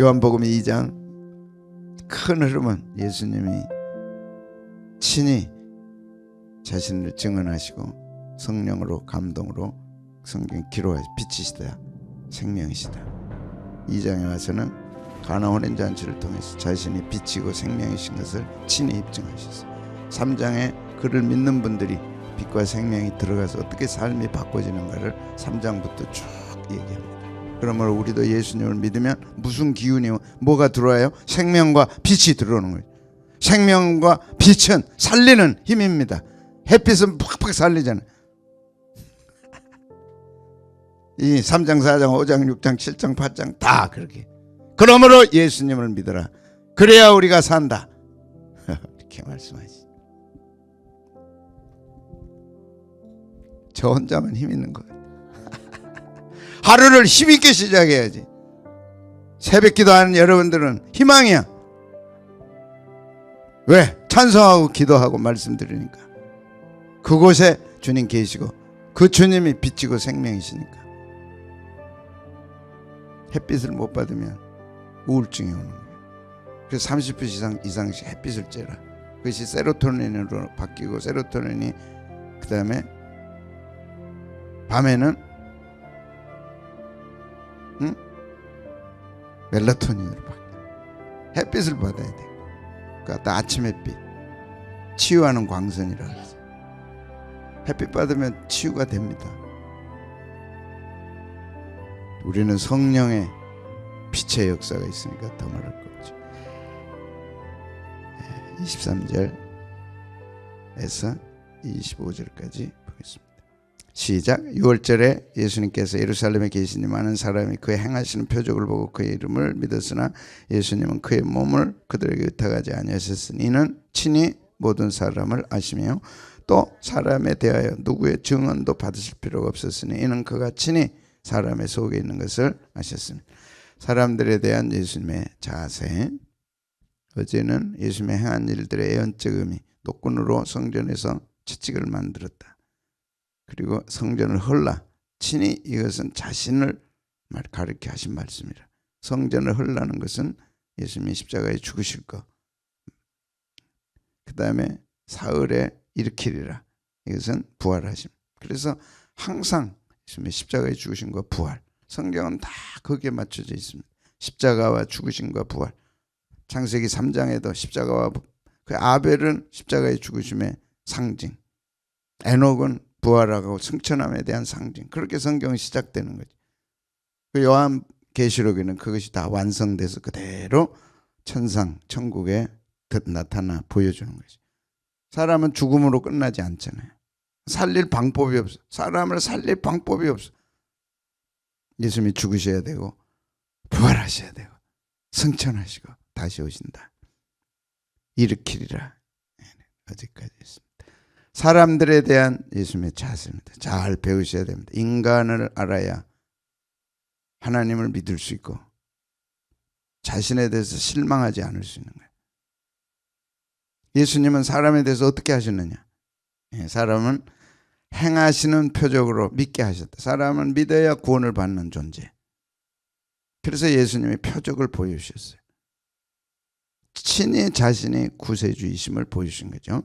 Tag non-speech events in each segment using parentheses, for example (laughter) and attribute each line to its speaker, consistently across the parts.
Speaker 1: 요한복음 2장. 큰 흐름은 예수님이 친히 자신을 증언하시고 성령으로 감동으로 성경 기록하시 빛이시다 생명이시다. 2장에 와서는 가나 혼인 잔치를 통해서 자신이 빛이고 생명이신 것을 친히 입증하셨어요 3장에 그를 믿는 분들이 빛과 생명이 들어가서 어떻게 삶이 바꿔지는가를 3장부터 쭉 얘기합니다 그러므로 우리도 예수님을 믿으면 무슨 기운이 뭐가 들어와요? 생명과 빛이 들어오는 거예요. 생명과 빛은 살리는 힘입니다. 햇빛은 팍팍 살리잖아요. 이 3장, 4장, 5장, 6장, 7장, 8장 다 그렇게. 그러므로 예수님을 믿어라. 그래야 우리가 산다. (laughs) 이렇게 말씀하시. 저 혼자만 힘 있는 거예요. 하루를 힘있게 시작해야지. 새벽 기도하는 여러분들은 희망이야. 왜? 찬성하고 기도하고 말씀드리니까. 그곳에 주님 계시고 그 주님이 빛이고 생명이시니까. 햇빛을 못 받으면 우울증이 오는 거예요. 그래서 30분 이상 이상씩 햇빛을 쬐라. 그것이 세로토닌으로 바뀌고 세로토닌이 그 다음에 밤에는 응? 멜라토닌으로 바뀌어. 햇빛을 받아야 돼. 그러니까 아침 햇빛. 치유하는 광선이라 그래서. 햇빛 받으면 치유가 됩니다. 우리는 성령의 빛의 역사가 있으니까 더 말할 거 없죠. 23절에서 25절까지 보겠습니다. 시작 6월절에 예수님께서 예루살렘에 계시니 많은 사람이 그의 행하시는 표적을 보고 그의 이름을 믿었으나 예수님은 그의 몸을 그들에게 의탁하지 아니하셨으니 이는 친히 모든 사람을 아시며 또 사람에 대하여 누구의 증언도 받으실 필요가 없었으니 이는 그가 친히 사람의 속에 있는 것을 아셨습니다. 사람들에 대한 예수님의 자세 어제는 예수님의 행한 일들의 예언적 의미 노끈으로 성전에서 채찍을 만들었다. 그리고 성전을 헐라 친히 이것은 자신을 말 가르쳐 하신 말씀이라. 성전을 헐라는 것은 예수님이 십자가에 죽으실 것. 그 다음에 사흘에 일으키리라. 이것은 부활하심. 그래서 항상 예수님이 십자가에 죽으신 것 부활. 성경은 다 거기에 맞춰져 있습니다. 십자가와 죽으심과 부활. 창세기 3장에도 십자가와 부- 그 아벨은 십자가의 죽으심의 상징. 에녹은 부활하고 승천함에 대한 상징. 그렇게 성경은 시작되는 거죠. 그 요한 계시록에는 그것이 다 완성돼서 그대로 천상 천국에 드- 나타나 보여주는 거죠. 사람은 죽음으로 끝나지 않잖아요. 살릴 방법이 없어. 사람을 살릴 방법이 없어. 예수님이 죽으셔야 되고 부활하셔야 되고 승천하시고 다시 오신다. 일으키리라. 네, 어제까지 했습니다. 사람들에 대한 예수님의 자세입니다. 잘 배우셔야 됩니다. 인간을 알아야 하나님을 믿을 수 있고 자신에 대해서 실망하지 않을 수 있는 거예요. 예수님은 사람에 대해서 어떻게 하셨느냐? 예, 사람은 행하시는 표적으로 믿게 하셨다. 사람은 믿어야 구원을 받는 존재. 그래서 예수님이 표적을 보여주셨어요. 친히 자신이 구세주이심을 보여주신 거죠.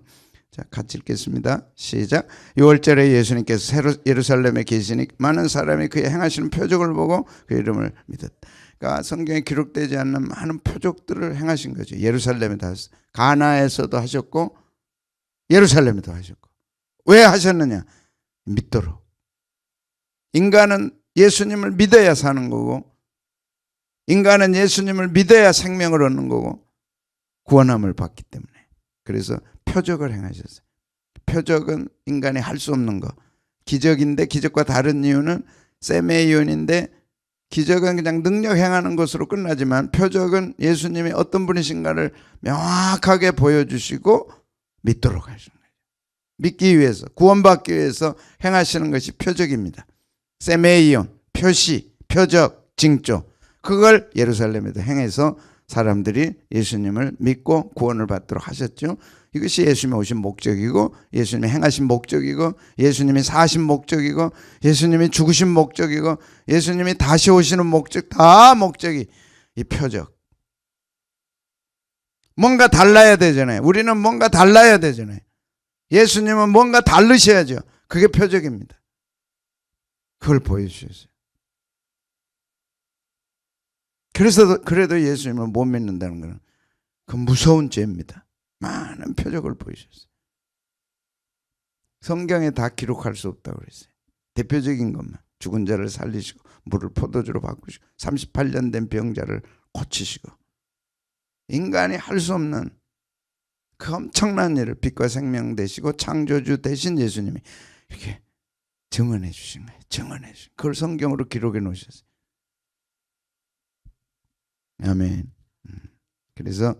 Speaker 1: 자, 같이 읽겠습니다. 시작. 6월절에 예수님께서 새로 예루살렘에 계시니 많은 사람이 그의 행하시는 표적을 보고 그 이름을 믿었다. 그러니까 성경에 기록되지 않는 많은 표적들을 행하신 거죠. 예루살렘에도 하셨, 가나에서도 하셨고 예루살렘에도 하셨고. 왜 하셨느냐? 믿도록. 인간은 예수님을 믿어야 사는 거고 인간은 예수님을 믿어야 생명을 얻는 거고 구원함을 받기 때문에. 그래서 표적을 행하셨어요. 표적은 인간이 할 수 없는 거. 기적인데 기적과 다른 이유는 세메이온인데 기적은 그냥 능력 행하는 것으로 끝나지만 표적은 예수님이 어떤 분이신가를 명확하게 보여주시고 믿도록 하시는 거예요. 믿기 위해서 구원받기 위해서 행하시는 것이 표적입니다. 세메이온 표시 표적 징조 그걸 예루살렘에도 행해서 사람들이 예수님을 믿고 구원을 받도록 하셨죠. 이것이 예수님이 오신 목적이고 예수님이 행하신 목적이고 예수님이 사신 목적이고 예수님이 죽으신 목적이고 예수님이 다시 오시는 목적 다 목적이 이 표적. 뭔가 달라야 되잖아요. 우리는 뭔가 달라야 되잖아요. 예수님은 뭔가 다르셔야죠. 그게 표적입니다. 그걸 보여주셨어요. 그래서 그래도 예수님을 못 믿는다는 것은 그 무서운 죄입니다. 많은 표적을 보여주셨어요. 성경에 다 기록할 수 없다고 그랬어요. 대표적인 것만 죽은 자를 살리시고 물을 포도주로 바꾸시고 38년 된 병자를 고치시고 인간이 할 수 없는 그 엄청난 일을 빛과 생명 되시고 창조주 되신 예수님이 이렇게 증언해 주신 거예요. 증언해 주신. 그걸 성경으로 기록해 놓으셨어요. 아멘. 음. 그래서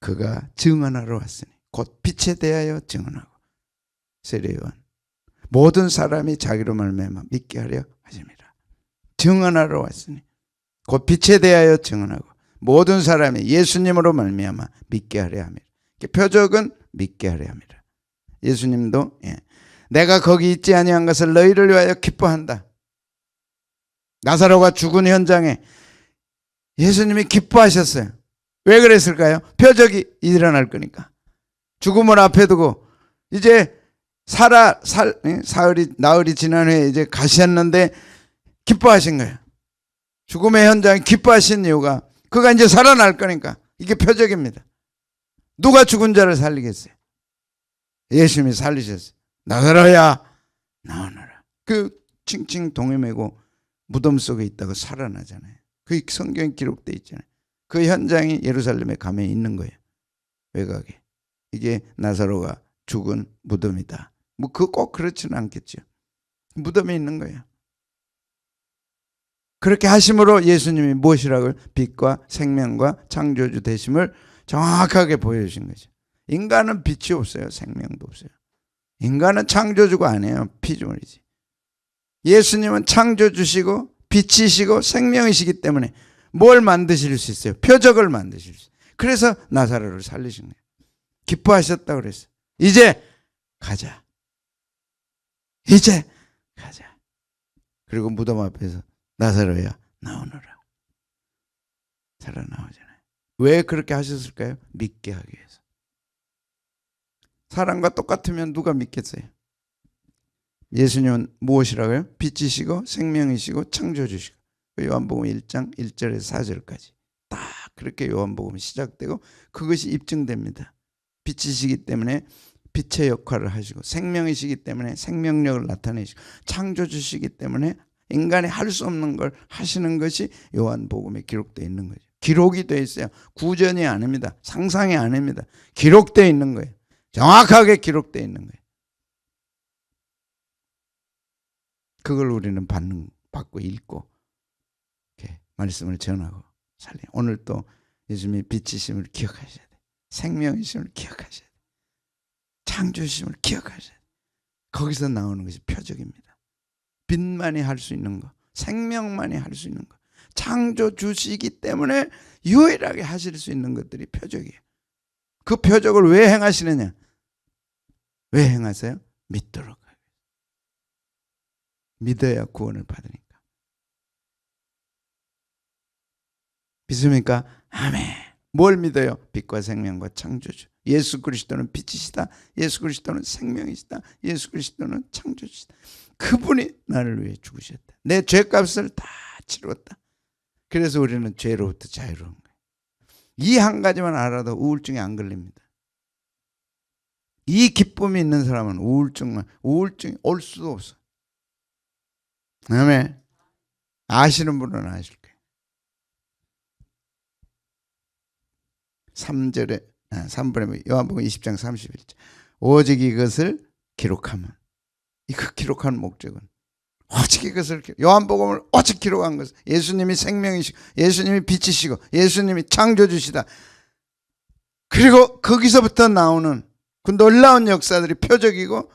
Speaker 1: 그가 증언하러 왔으니 곧 빛에 대하여 증언하고 세례요한 모든 사람이 자기로 말미암아 믿게 하려 하십니다. 증언하러 왔으니 곧 빛에 대하여 증언하고 모든 사람이 예수님으로 말미암아 믿게 하려 합니다. 표적은 믿게 하려 합니다. 예수님도 예. 내가 거기 있지 아니한 것을 너희를 위하여 기뻐한다. 나사로가 죽은 현장에 예수님이 기뻐하셨어요. 왜 그랬을까요? 표적이 일어날 거니까. 죽음을 앞에 두고 이제 살아 살 예? 사흘이 나흘이 지난 후에 이제 가셨는데 기뻐하신 거예요. 죽음의 현장에 기뻐하신 이유가 그가 이제 살아날 거니까 이게 표적입니다. 누가 죽은 자를 살리겠어요? 예수님이 살리셨어요. 나가라야 나오너라. 그 칭칭 동해매고 무덤 속에 있다가 살아나잖아요. 그 성경에 기록돼 있잖아요. 그 현장이 예루살렘에 가면 있는 거예요. 외곽에. 이게 나사로가 죽은 무덤이다. 뭐 그 꼭 그렇지는 않겠죠. 무덤에 있는 거예요. 그렇게 하심으로 예수님이 무엇이라고 빛과 생명과 창조주 되심을 정확하게 보여주신 거죠. 인간은 빛이 없어요. 생명도 없어요. 인간은 창조주가 아니에요. 피조물이지. 예수님은 창조주시고 빛이시고 생명이시기 때문에 뭘 만드실 수 있어요? 표적을 만드실 수 있어요. 그래서 나사로를 살리신 거예요. 기뻐하셨다고 그랬어요. 이제 가자. 이제 가자. 그리고 무덤 앞에서 나사로야 나오너라. 살아나오잖아요. 왜 그렇게 하셨을까요? 믿게 하기 위해서. 사람과 똑같으면 누가 믿겠어요? 예수님은 무엇이라고요? 빛이시고 생명이시고 창조주시고 요한복음 1장 1절에서 4절까지 딱 그렇게 요한복음이 시작되고 그것이 입증됩니다. 빛이시기 때문에 빛의 역할을 하시고 생명이시기 때문에 생명력을 나타내시고 창조주시기 때문에 인간이 할 수 없는 걸 하시는 것이 요한복음에 기록되어 있는 거죠. 기록이 되어 있어요. 구전이 아닙니다. 상상이 아닙니다. 기록되어 있는 거예요. 정확하게 기록되어 있는 거예요. 그걸 우리는 받는 받고 읽고 말씀을 전하고 살리. 오늘 또 예수님의 빛이심을 기억하셔야 돼. 생명이심을 기억하셔야 돼. 창조심을 기억하셔야 돼. 거기서 나오는 것이 표적입니다. 빛만이 할 수 있는 거, 생명만이 할 수 있는 거, 창조 주시기 때문에 유일하게 하실 수 있는 것들이 표적이에요. 그 표적을 왜 행하시느냐? 왜 행하세요? 믿도록. 믿어야 구원을 받으니까. 믿습니까? 아멘. 뭘 믿어요? 빛과 생명과 창조주. 예수 그리스도는 빛이시다. 예수 그리스도는 생명이시다. 예수 그리스도는 창조주시다. 그분이 나를 위해 죽으셨다. 내 죄값을 다 치렀다. 그래서 우리는 죄로부터 자유로운 거예요. 이 한 가지만 알아도 우울증에 안 걸립니다. 이 기쁨이 있는 사람은 우울증만 우울증이 올 수도 없어. 아멘. 아시는 분은 아실 거예요. 3절에 3번에 요한복음 20장 31절. 오직 이것을 기록하면 이거 기록하는 목적은 오직 이것을 요한복음을 오직 기록한 것은 예수님이 생명이시고 예수님이 빛이시고 예수님이 창조주시다. 그리고 거기서부터 나오는 그 놀라운 역사들이 표적이고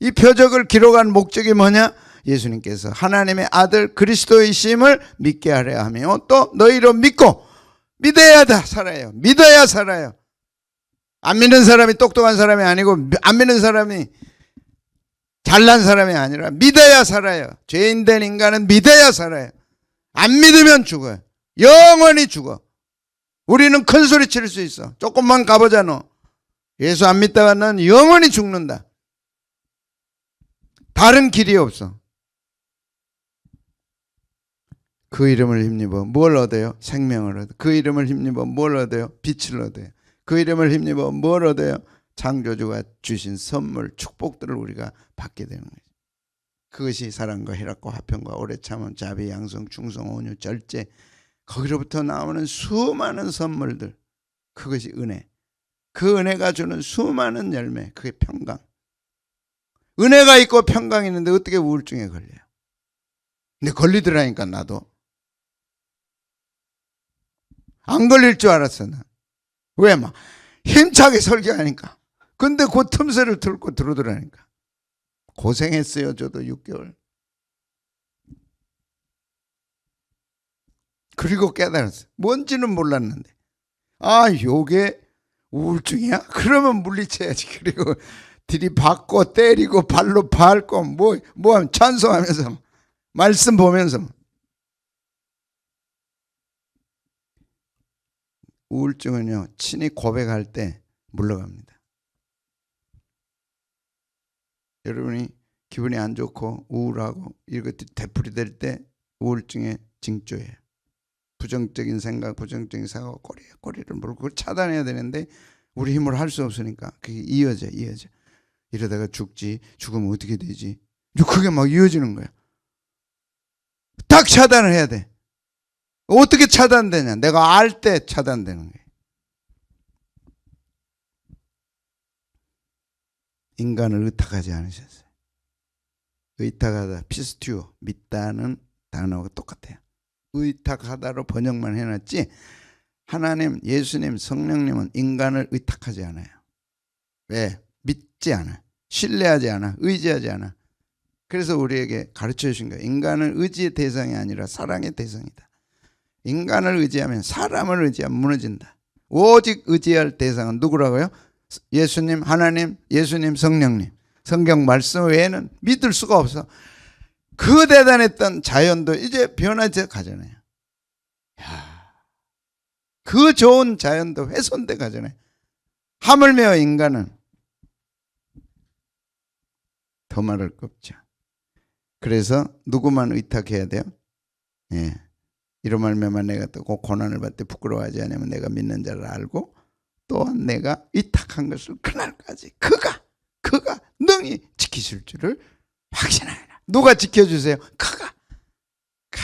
Speaker 1: 이 표적을 기록한 목적이 뭐냐? 예수님께서 하나님의 아들 그리스도이심을 믿게 하려 하며 또 너희로 믿고 믿어야 다 살아요. 믿어야 살아요. 안 믿는 사람이 똑똑한 사람이 아니고 안 믿는 사람이 잘난 사람이 아니라 믿어야 살아요. 죄인 된 인간은 믿어야 살아요. 안 믿으면 죽어요. 영원히 죽어. 우리는 큰 소리 칠 수 있어. 조금만 가보자 너. 예수 안 믿다가 넌 영원히 죽는다. 다른 길이 없어. 그 이름을 힘입어 뭘 얻어요? 생명을 얻어. 그 이름을 힘입어 뭘 얻어요? 빛을 얻어요. 그 이름을 힘입어 뭘 얻어요? 창조주가 주신 선물, 축복들을 우리가 받게 되는 거죠. 그것이 사랑과 희락과 화평과 오래 참음, 자비, 양성, 충성, 온유, 절제 거기로부터 나오는 수많은 선물들 그것이 은혜. 그 은혜가 주는 수많은 열매 그게 평강. 은혜가 있고 평강이 있는데 어떻게 우울증에 걸려요? 근데 걸리더라니까 나도. 안 걸릴 줄 알았어 나. 왜막 힘차게 설교하니까. 근데 그 틈새를 뚫고 들어오더라니까. 고생했어요 저도 6개월. 그리고 깨달았어. 뭔지는 몰랐는데. 아, 요게 우울증이야? 그러면 물리쳐야지. (laughs) 그리고 들이받고 때리고 발로 밟고 뭐, 뭐 하면 찬송하면서 말씀 보면서 우울증은요, 친히 고백할 때 물러갑니다. 여러분이 기분이 안 좋고 우울하고 이것들이 되풀이 될 때 우울증의 징조예요. 부정적인 생각, 부정적인 생각, 꼬리에 꼬리를 물고 그걸 차단해야 되는데 우리 힘으로 할 수 없으니까 그게 이어져, 이어져. 이러다가 죽지, 죽으면 어떻게 되지? 그게 막 이어지는 거야. 딱 차단을 해야 돼. 어떻게 차단되냐? 내가 알 때 차단되는 거예요. 인간을 의탁하지 않으셨어요. 의탁하다, 피스튜어, 믿다는 단어가 똑같아요. 의탁하다로 번역만 해놨지 하나님, 예수님, 성령님은 인간을 의탁하지 않아요. 왜? 믿지 않아. 신뢰하지 않아. 의지하지 않아. 그래서 우리에게 가르쳐 주신 거예요. 인간은 의지의 대상이 아니라 사랑의 대상이다. 인간을 의지하면 사람을 의지하면 무너진다. 오직 의지할 대상은 누구라고요? 예수님, 하나님, 예수님, 성령님. 성경 말씀 외에는 믿을 수가 없어. 그 대단했던 자연도 이제 변화돼 가잖아요. 야, 그 좋은 자연도 훼손돼 가잖아요. 하물며 인간은 더 말할 거 없죠. 그래서 누구만 의탁해야 돼요? 예. 이런 말면만 내가 또 고난을 받되 부끄러워하지 않으면 내가 믿는 자를 알고 또한 내가 위탁한 것을 그날까지 그가 그가 능히 지키실 줄을 확신하라. 누가 지켜주세요? 그가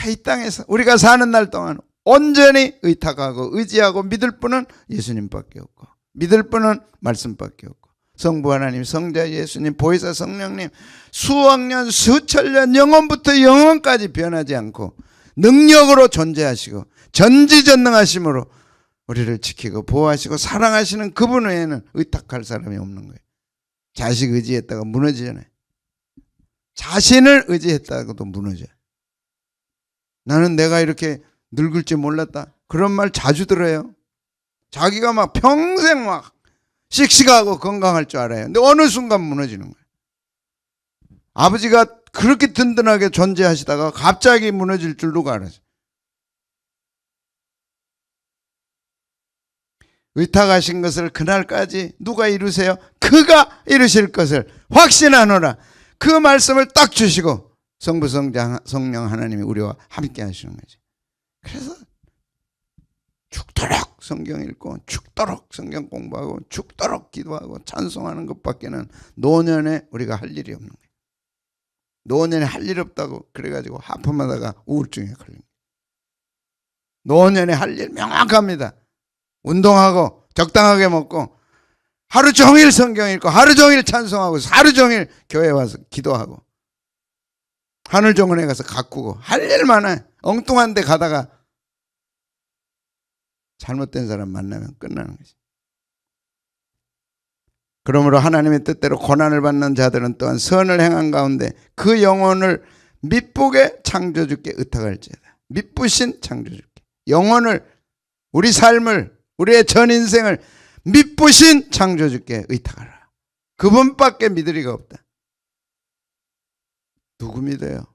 Speaker 1: 이 땅에서 우리가 사는 날 동안 온전히 의탁하고 의지하고 믿을 분은 예수님밖에 없고 믿을 분은 말씀밖에 없고 성부 하나님, 성자 예수님, 보혜사 성령님 수억 년, 수천 년, 영원부터 영원까지 변하지 않고 능력으로 존재하시고 전지전능하심으로 우리를 지키고 보호하시고 사랑하시는 그분 외에는 의탁할 사람이 없는 거예요. 자식 의지했다가 무너지잖아요. 자신을 의지했다가도 무너져요. 나는 내가 이렇게 늙을 줄 몰랐다. 그런 말 자주 들어요. 자기가 막 평생 막 씩씩하고 건강할 줄 알아요. 근데 어느 순간 무너지는 거예요. 아버지가 그렇게 든든하게 존재하시다가 갑자기 무너질 줄 누가 알았어요. 의탁하신 것을 그날까지 누가 이루세요? 그가 이루실 것을 확신하노라. 그 말씀을 딱 주시고 성부 성장 성령 하나님이 우리와 함께 하시는 거죠. 그래서 죽도록 성경 읽고 죽도록 성경 공부하고 죽도록 기도하고 찬송하는 것밖에는 노년에 우리가 할 일이 없는 거예요. 노년에 할 일 없다고 그래가지고 하품하다가 우울증에 거예요. 노년에 할 일 명확합니다. 운동하고 적당하게 먹고 하루 종일 성경 읽고 하루 종일 찬송하고 하루 종일 교회 와서 기도하고 하늘 정원에 가서 가꾸고 할 일 많아요. 엉뚱한 데 가다가 잘못된 사람 만나면 끝나는 거지. 그러므로 하나님의 뜻대로 고난을 받는 자들은 또한 선을 행한 가운데 그 영혼을 미쁘게 창조주께 의탁할지어다. 미쁘신 창조주께 영혼을 우리 삶을 우리의 전 인생을 미쁘신 창조주께 의탁하라. 그분밖에 믿을 리가 없다. 누구 믿어요?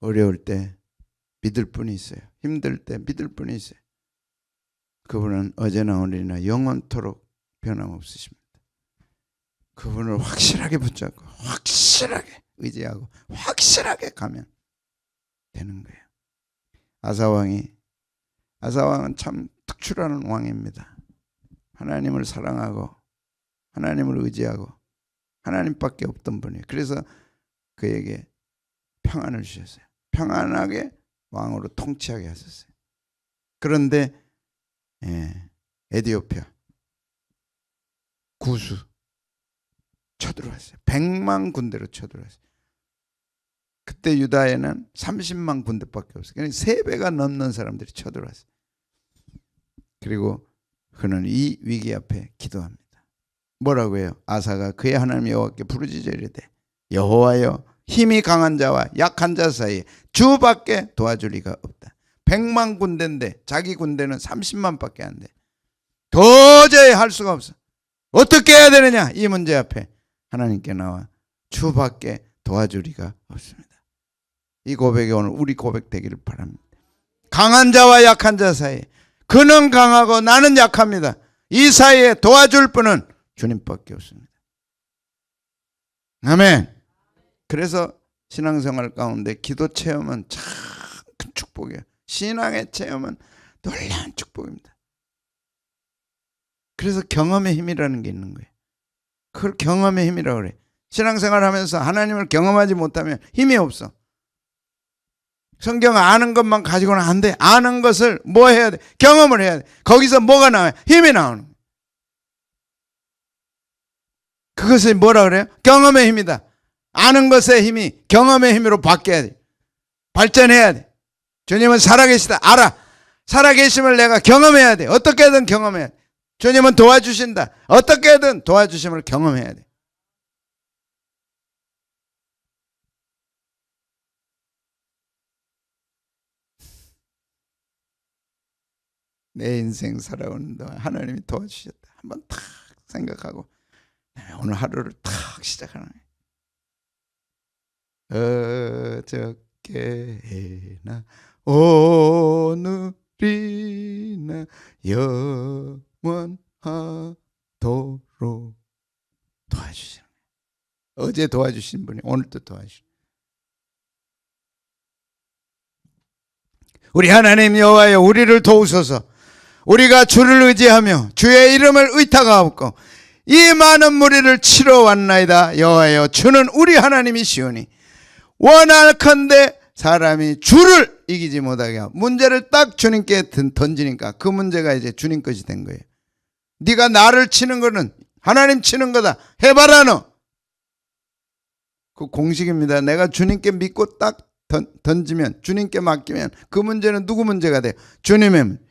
Speaker 1: 어려울 때 믿을 분이 있어요. 힘들 때 믿을 분이 있어요. 그분은 어제나 오늘이나 영원토록 변함없으십니다. 그분을 확실하게 붙잡고 확실하게 의지하고 확실하게 가면 되는 거예요. 아사왕이 아사왕은 참 특출한 왕입니다. 하나님을 사랑하고 하나님을 의지하고 하나님밖에 없던 분이에요. 그래서 그에게 평안을 주셨어요. 평안하게 왕으로 통치하게 하셨어요. 그런데 예, 에디오피아 구수 쳐들어왔어요. 100만 군대로 쳐들어왔어요. 그때 유다에는 30만 군대밖에 없어요. 그러니까 세 배가 넘는 사람들이 쳐들어왔어요. 그리고 그는 이 위기 앞에 기도합니다. 뭐라고 해요? 아사가 그의 하나님 여호와께 부르짖어 이르되 여호와여 힘이 강한 자와 약한 자 사이에 주밖에 도와줄 리가 없다. 100만 군대인데 자기 군대는 30만밖에 안 돼. 도저히 할 수가 없어. 어떻게 해야 되느냐? 이 문제 앞에 하나님께 나와 주밖에 도와줄 리가 없습니다. 이 고백이 오늘 우리 고백 되기를 바랍니다. 강한 자와 약한 자 사이에 그는 강하고 나는 약합니다. 이 사이에 도와줄 분은 주님밖에 없습니다. 아멘. 그래서 신앙생활 가운데 기도 체험은 참 큰 축복이에요. 신앙의 체험은 놀라운 축복입니다. 그래서 경험의 힘이라는 게 있는 거예요. 그걸 경험의 힘이라고 그래. 신앙생활 하면서 하나님을 경험하지 못하면 힘이 없어. 성경 아는 것만 가지고는 안 돼. 아는 것을 뭐 해야 돼? 경험을 해야 돼. 거기서 뭐가 나와요? 힘이 나오는 거예요. 그것이 뭐라 그래요? 경험의 힘이다. 아는 것의 힘이 경험의 힘으로 바뀌어야 돼. 발전해야 돼. 주님은 살아계시다. 알아. 살아계심을 내가 경험해야 돼. 어떻게든 경험해야 돼. 주님은 도와주신다. 어떻게든 도와주심을 경험해야 돼. 내 인생 살아오는 동안 하나님이 도와주셨다. 한번 탁 생각하고 오늘 하루를 탁 시작하는 거예요. 어저께나 오늘이나 영원하도록. 도와주시는. 어제 도와주신 분이 오늘도 도와주시는 우리 하나님 여호와여 우리를 도우소서. 우리가 주를 의지하며 주의 이름을 의탁하옵고 이 많은 무리를 치러 왔나이다. 여호와여 주는 우리 하나님이시오니 원할컨대 사람이 주를 이기지 못하게 하고 문제를 딱 주님께 던- 던지니까 그 문제가 이제 주님 것이 된 거예요 네가 나를 치는 거는 하나님 치는 거다 해봐라 너 그 공식입니다 내가 주님께 믿고 딱 던, 던지면 주님께 맡기면 그 문제는 누구 문제가 돼요 주님의 문제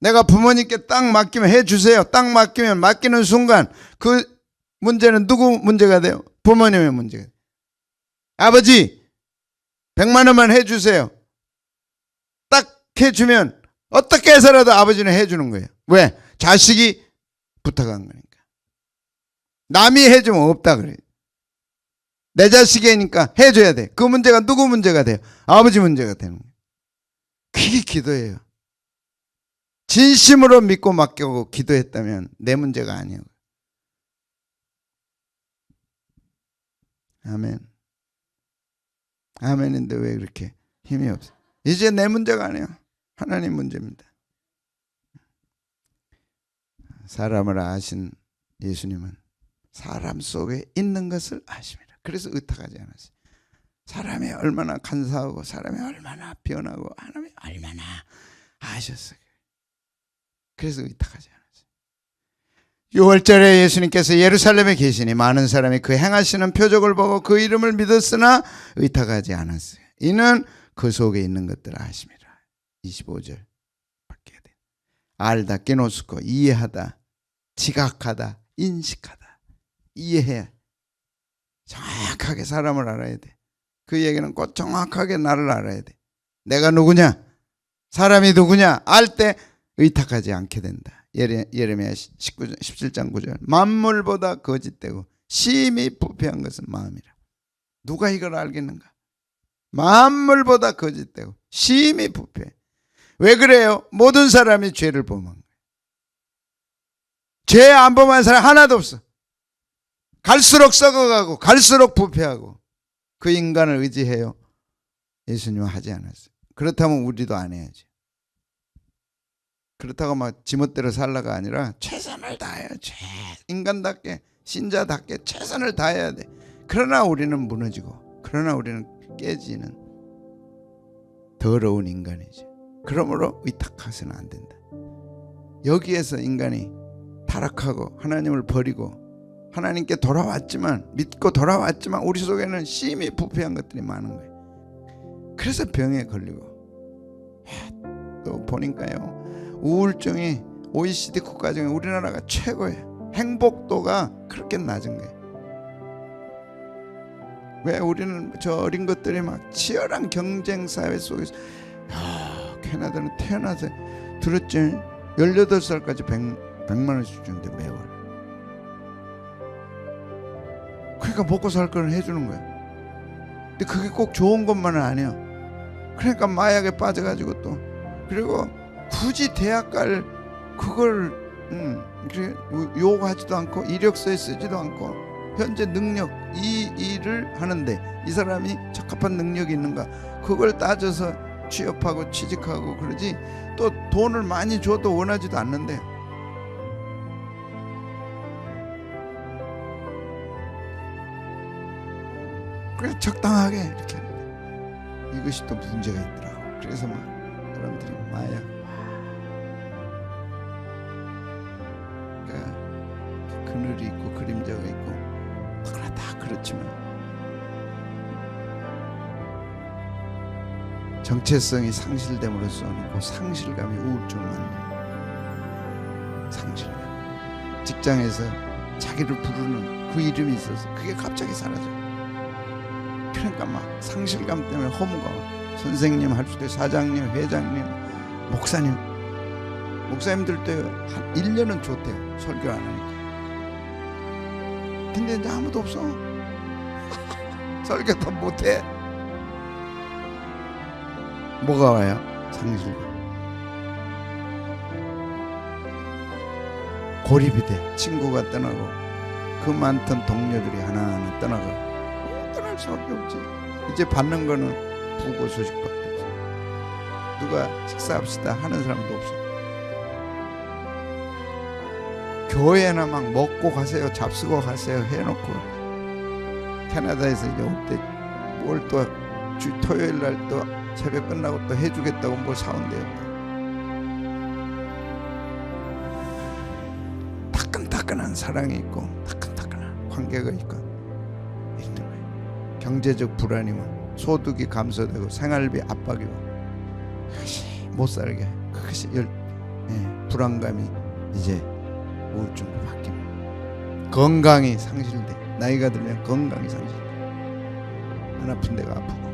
Speaker 1: 내가 부모님께 딱 맡기면 해 주세요. 딱 맡기면 맡기는 순간 그 문제는 누구 문제가 돼요? 부모님의 문제가. 돼요. 아버지 100만 원만 해 주세요. 딱 해주면 어떻게 해서라도 아버지는 해주는 거예요. 왜? 자식이 부탁한 거니까. 남이 해주면 없다 그래요. 내 자식이니까 해줘야 돼. 그 문제가 누구 문제가 돼요? 아버지 문제가 되는 거예요. 그게 기도예요. 진심으로 믿고 맡기고 기도했다면 내 문제가 아니에요. 아멘. 아멘인데 왜 그렇게 힘이 없어? 이제 내 문제가 아니에요. 하나님 문제입니다. 사람을 아신 예수님은 사람 속에 있는 것을 아십니다. 그래서 의탁하지 않았어요. 사람이 얼마나 간사하고 사람이 얼마나 변하고 하나님이 얼마나 아셨어요. 그래서 의탁하지 않았어요. 6월절에 예수님께서 예루살렘에 계시니 많은 사람이 그 행하시는 표적을 보고 그 이름을 믿었으나 의탁하지 않았어요. 이는 그 속에 있는 것들을 아심이라. 25절 바뀌어야 돼. 알다, 깨놓고 이해하다, 지각하다, 인식하다, 이해해. 정확하게 사람을 알아야 돼. 그 얘기는 꼭 정확하게 나를 알아야 돼. 내가 누구냐? 사람이 누구냐? 알 때 의탁하지 않게 된다. 예레, 예레미야 19장, 17장 9절. 만물보다 거짓되고 심히 부패한 것은 마음이라. 누가 이걸 알겠는가? 만물보다 거짓되고 심히 부패. 왜 그래요? 모든 사람이 죄를 범한 거예요. 죄 안 범한 사람 하나도 없어. 갈수록 썩어가고 갈수록 부패하고 그 인간을 의지해요. 예수님은 하지 않았어요. 그렇다면 우리도 안 해야지. 그렇다고 막 지멋대로 살라가 아니라 최선을 다해요. 최 인간답게 신자답게 최선을 다해야 돼. 그러나 우리는 무너지고 그러나 우리는 깨지는 더러운 인간이지. 그러므로 위탁해서는 안 된다. 여기에서 인간이 타락하고 하나님을 버리고 하나님께 돌아왔지만 믿고 돌아왔지만 우리 속에는 심히 부패한 것들이 많은 거예요. 그래서 병에 걸리고 하, 또 보니까요 우울증이 OECD 국가 중에 우리나라가 최고예요. 행복도가 그렇게 낮은 거예요. 왜 우리는 저 어린 것들이 막 치열한 경쟁 사회 속에서 야, 캐나다는 태어나서 들었지? 18살까지 100, 100만 원씩 주는데 매월. 그러니까 먹고 살 거는 해주는 거야. 근데 그게 꼭 좋은 것만은 아니야. 그러니까 마약에 빠져가지고 또. 그리고 굳이 대학 갈 그걸 음, 요구하지도 않고 이력서에 쓰지도 않고 현재 능력 이 일을 하는데 이 사람이 적합한 능력이 있는가? 그걸 따져서 취업하고 취직하고 그러지 또 돈을 많이 줘도 원하지도 않는데. 그래서 적당하게 이렇게 이것이 또 문제가 있더라고. 그래서 막 사람들이 마약. 그러니까 그늘이 있고 그림자가 있고 그러나 다. 그렇지만 정체성이 상실됨으로써 그 상실감이 우울증을 만듭니다. 상실감. 직장에서 자기를 부르는 그 이름이 있어서 그게 갑자기 사라져. 그러니까 막 상실감 때문에 허무가 선생님 할 수도 사장님, 회장님, 목사님 목사님들도 한 1년은 좋대요. 설교 안 하니까. 근데 이제 아무도 없어. (laughs) 설교도 못해. 뭐가 와요? 상실감. 고립이 돼. 친구가 떠나고 그 많던 동료들이 하나하나 떠나가고 어, 떠날 수밖에 없지. 이제 받는 거는 부고 소식밖에 없어. 누가 식사합시다 하는 사람도 없어. 교회나 막 먹고 가세요, 잡수고 가세요 해놓고 캐나다에서 이제 올 때 뭘 또 토요일 날또 새벽 끝나고 또 해주겠다고 뭘 사온대요. 따끈따끈한 사랑이 있고 따끈따끈한 관계가 있고 있는 거예요. 경제적 불안이면 소득이 감소되고 생활비 압박이고 그것이 못 살게 그것이 열, 예, 불안감이 이제 우울증으로 바뀝니다. 건강이 상실돼. 나이가 들면 건강이 상실돼. 안 아픈 데가 아프고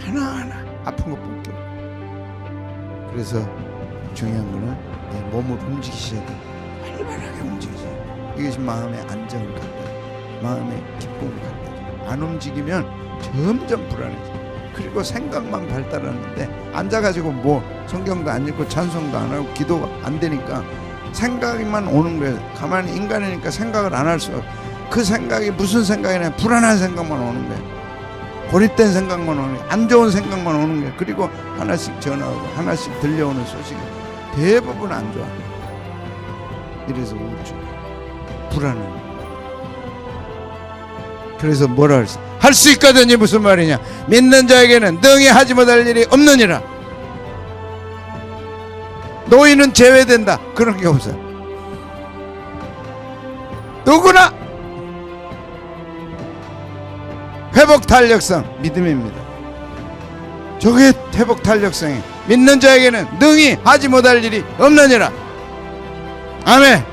Speaker 1: 하나하나 아픈 것밖에 없고 그래서 중요한 거는 내 몸을 움직이셔야 돼. 활발하게 움직이세요. 이것이 마음의 안정을 갖다 줘. 마음의 기쁨을 갖다 줘. 안 움직이면 점점 불안해져. 그리고 생각만 발달하는데 앉아가지고 뭐 성경도 안 읽고 찬송도 안 하고 기도가 안 되니까 생각만 오는 거예요. 가만히 인간이니까 생각을 안 할 수. 그 생각이 무슨 생각이냐? 불안한 생각만 오는 거예요. 고립된 생각만 오는 거예요. 안 좋은 생각만 오는 거예요. 그리고 하나씩 전화하고 하나씩 들려오는 소식이 대부분 안 좋아. 이래서 우울증, 불안한. 그래서 뭐라 할수 있거든요. 무슨 말이냐? 믿는 자에게는 능히 하지 못할 일이 없느니라. 노인은 제외된다. 그런 게 없어요. 누구나 회복 탄력성 믿음입니다. 저게 회복 탄력성이 믿는 자에게는 능히 하지 못할 일이 없느니라. 아멘.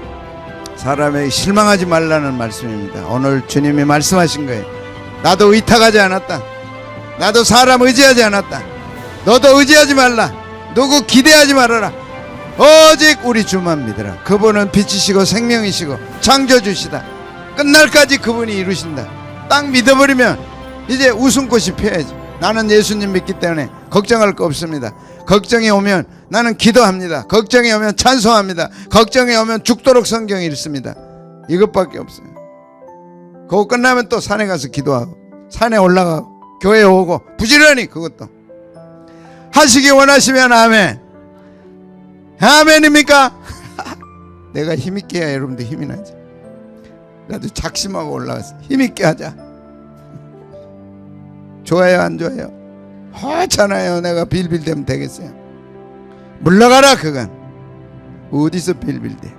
Speaker 1: 사람에게 실망하지 말라는 말씀입니다. 오늘 주님이 말씀하신 거예요. 나도 의탁하지 않았다. 나도 사람 의지하지 않았다. 너도 의지하지 말라. 누구 기대하지 말아라. 오직 우리 주만 믿으라. 그분은 빛이시고 생명이시고 창조주시다. 끝날까지 그분이 이루신다. 딱 믿어버리면 이제 웃음꽃이 피어야지. 나는 예수님 믿기 때문에 걱정할 거 없습니다. 걱정이 오면 나는 기도합니다. 걱정이 오면 찬송합니다. 걱정이 오면 죽도록 성경 읽습니다. 이것밖에 없어요. 그거 끝나면 또 산에 가서 기도하고 산에 올라가고 교회 오고 부지런히 그것도 하시기 원하시면 아멘. 아멘입니까? (laughs) 내가 힘있게 해야 여러분들 힘이 나지. 나도 작심하고 올라갔어. 힘있게 하자. 좋아요 안 좋아요? 하잖아요. 내가 빌빌대면 되겠어요. 물러가라 그건. 어디서 빌빌대?